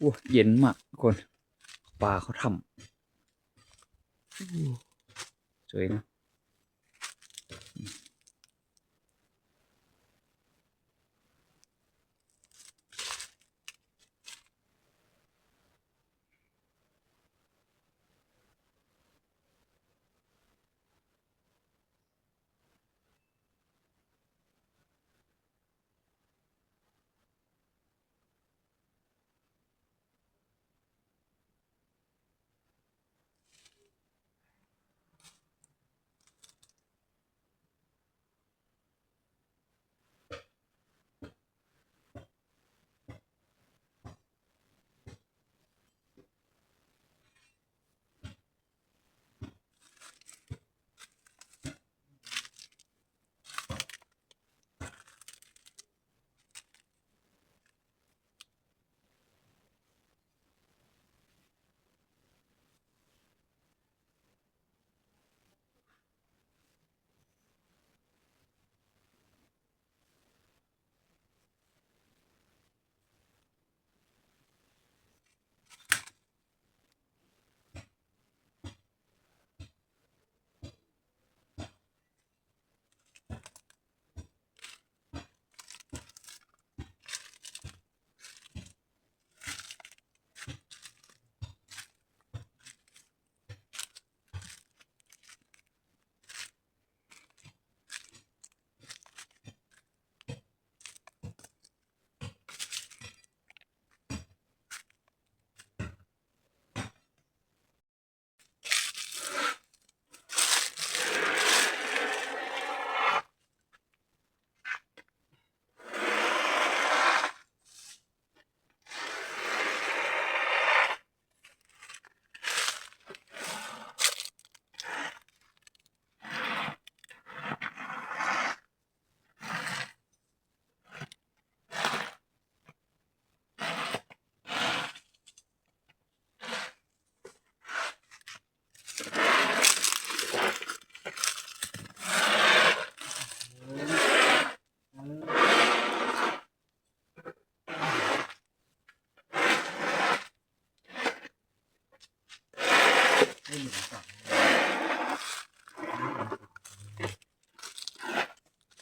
โอ้เย็นมากทุกคนปลาเขาทำสวยนะ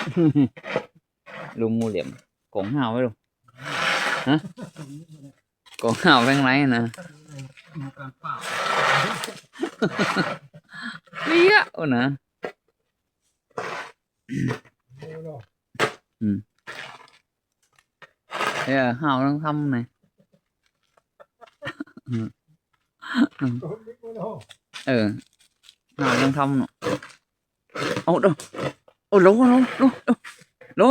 ลุงงูเหลี่ยมก็จะออกมาแล้วลุงงูเหลี่ยมกงห่าวไว้ลุงฮะกงห่าวแบงไหนนะเปี้ยโอ้นะเอ้ยห่าวต้องทำไงเออห่าวต้องทำเนาะเอาเดู โอ้โหโลโลโลโล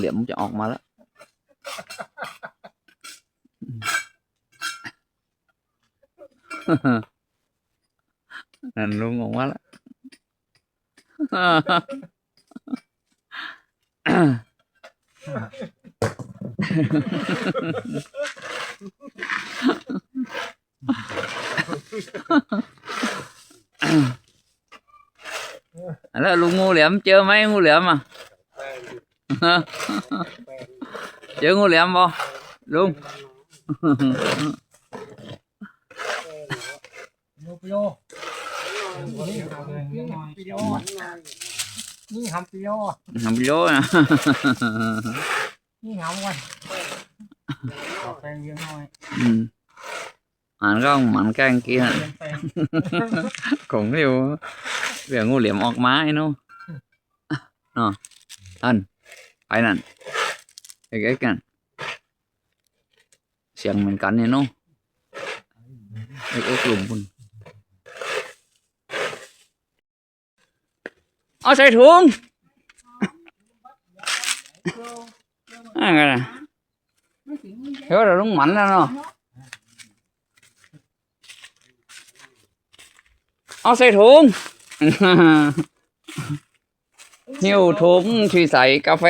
เดี๋ยวเดี๋ยวเอาโลโลโลเอายำดูยำดูโลนั่นดู video nhìn hỏng video hỏng à. video nè nhìn hỏng rồi. Ừ. mạnh không mạnh cái kia. Cũng điều về ngu liệm ọt má ấy nó. Ờ. Nó anh ai nè cái cái cái xiềng mình cắn này nó. Cái ốc lùm luôn. เสียงเหมือนกันเนี่ยเนาะเอ็กๆกลุ่มคุณเอาใส่ถุงอ่ากันนะเฮ้ยเราต้องหมันแล้วเนาะเอาใส่ถุงหิ้วถุงที่ใส่กาแฟ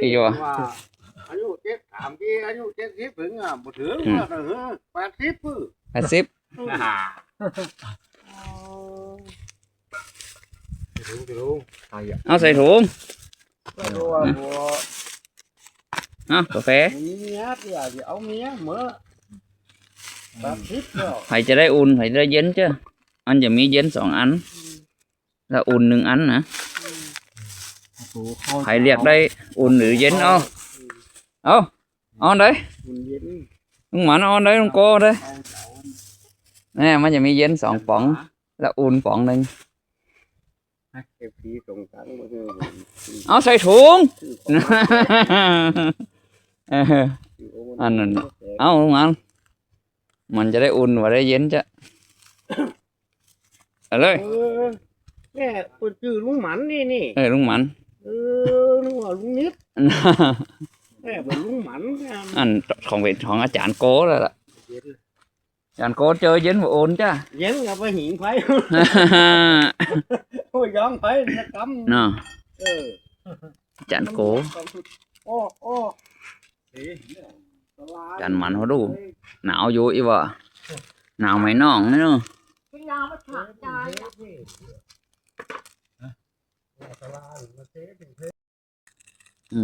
อีกวะอายุเจ็ดถามที่อายุเจ็ดสิบถึงอะบ่ถึงอืมว่าแต่เออแปดสิบปื้อแปดสิบ ถึงถึงเอาใส่ถุงก็รู้ว่าบัวเอากาแฟมีเมียที่อาจจะเอาเมียเหมื่อแปดสิบแล้วไผ่จะได้อุ่นไผ่จะได้เย็นจ้ะอันจะมีเย็นสองอัน แล้วอุ่นหนึ่งอันนะไผ่เรียกได้อุ่นหรือเย็นเอาเอาเอาได้คุณเย็นลุงหมันเอาได้ลุงโก้ได้เอาเสาแนี่มันจะมีเย็นสองป๋อง แล้วอุ่นป๋องหนึ่ง เก็บพีตรงกลางมันคือเอาใส่ถุงเอออันนั้นเอาลุงหมันมันจะได้อุ่นว่าได้เย็นจ้ะเอาเลยเออแม่เปิดชื่อลุงหมันนี่นี่เออลุงหมันเออนึกว่าลุงนิดแม่เป็นลุงหมันนะอันของเป็นของอาจารย์โก้แล้วล่ะเย็นอาจารย์โก้เจอเย็นว่าโอนจ้ะเย็นกับไปหิงไฟโอ้ ยยอมไฟจะกำเนาะเอออาจารย์โก้โอ้โอ้จันหมันเขาดูหนาวอยู่อีวะหนาวไหมน้องนี่เนาะ cái nhau nó thẳng dài á.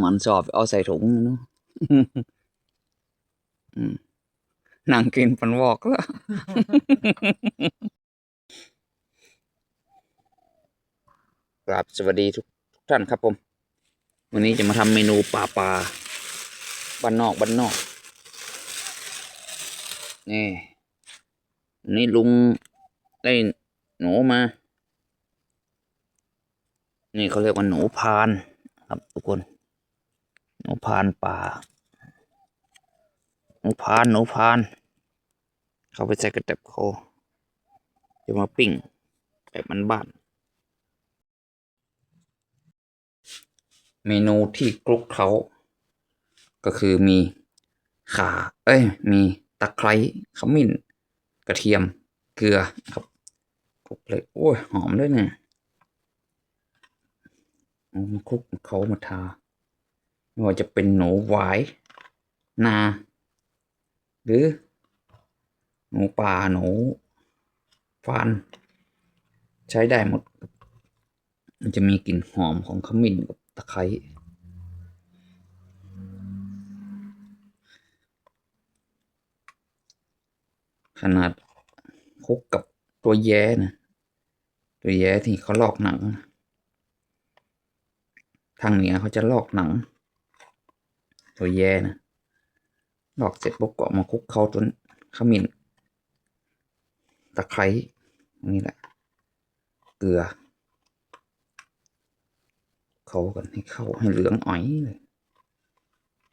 หมันสอบเอาใส่ถุงนี่เนาะอืมนั่งกินปันวอกแล้ว ครับสวัสดีทุกท่านครับผม วันนี้จะมาทำเมนูปลาปลาบ้านนอกบ้านนอก นี่วันนี่ลุงได้หนูมา นี่เขาเรียกว่าหนูพานครับทุกคน หนูพานป่า หนูพานหนูพาน เขาไปใส่กระเต็บโคจะมาปิ้งแบบมันบ้าน เมนูที่คลุกเคล้าก็คือมีข่า เอ้ย มีตะไคร้ขมิ้น กระเทียม เกลือครับคลุกเลย โอ้ย หอมด้วยเนี่ยมาคลุกเขามาทา ไม่ว่าจะเป็นหนูหวาย นา หรือ หนูป่าหนูฟานใช้ได้หมด มันจะมีกลิ่นหอมของขมิ้นกับ ตะไคร้ขนาดคุกกับตัวแย้นะ ตัวแย้ที่เขาลอกหนัง ทางเหนือเขาจะลอกหนัง ตัวแย่นะลอกเสร็จปุ๊บก็มาคุกเขาจนขมิ้นตะไคร้นี่แหละ เกลือ เขากันให้เข้าให้เหลืองอ๋อยเลย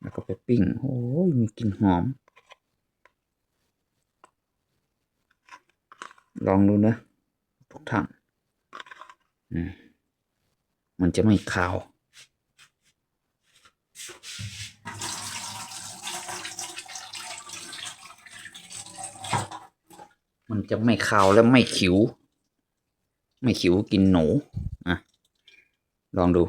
แล้วก็ไปปิ้ง โอ้ยมีกลิ่นหอม ลองดูนะทุกท่านมมันจะไม่คาวมันจะไม่คาวและไม่ขิว ไม่ขิวกินหนูอะลองดู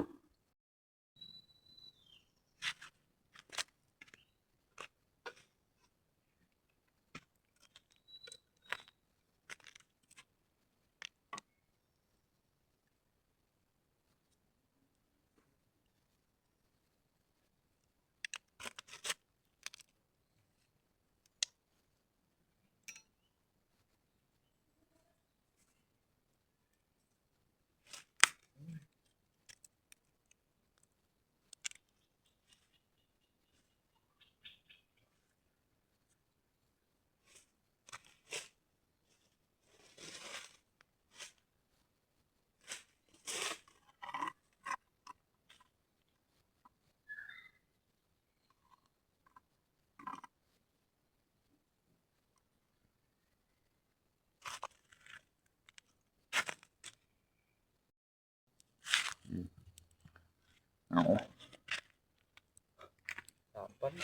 วัน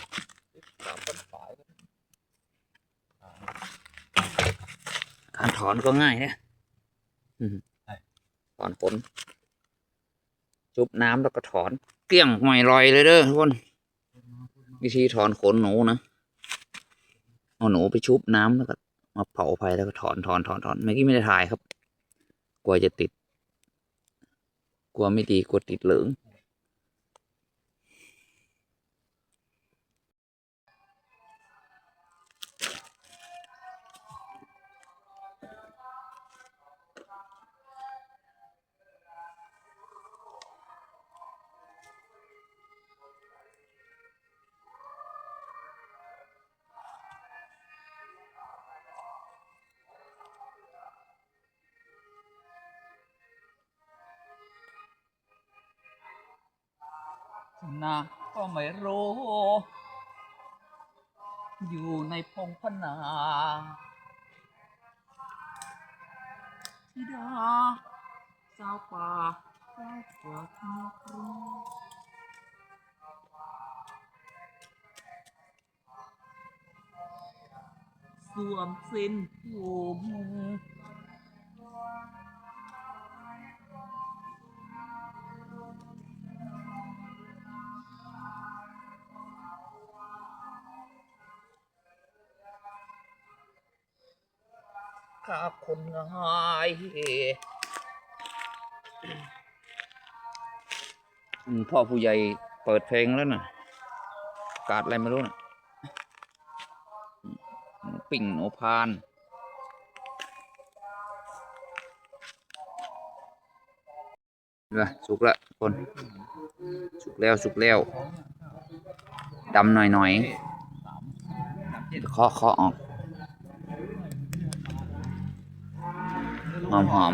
สามวันฝ่ายการถอนก็ง่ายนะอืมถอนขนจุบน้ำแล้วก็ถอน เกลี้ยงไม่ลอยเลยเด้อทุกคน วิธีถอนขนหนูนะเอาหนูไปชุบน้ำแล้วก็มาเผาไฟแล้วก็ถอนถอนถอนถอนเมื่อกี้ไม่ได้ถ่ายครับ กลัวจะติด กลัวไม่ดีกลัวติดเหลือง นะก็ไม่รู้ อยู่ในพงพนาธิดาสาวป่าสาวเกิดนกรู้สวมสิ้นผม ข้าคนง่ายพ่อผู้ใหญ่เปิดเพลงแล้วน่ะ กาดอะไรไม่รู้น่ะ ปิ่งหนูพานละสุกละคน สุกแล้วสุกแล้วดำหน่อยหน่อยๆเดี๋ยวเคาะเคาะออก หอมหอม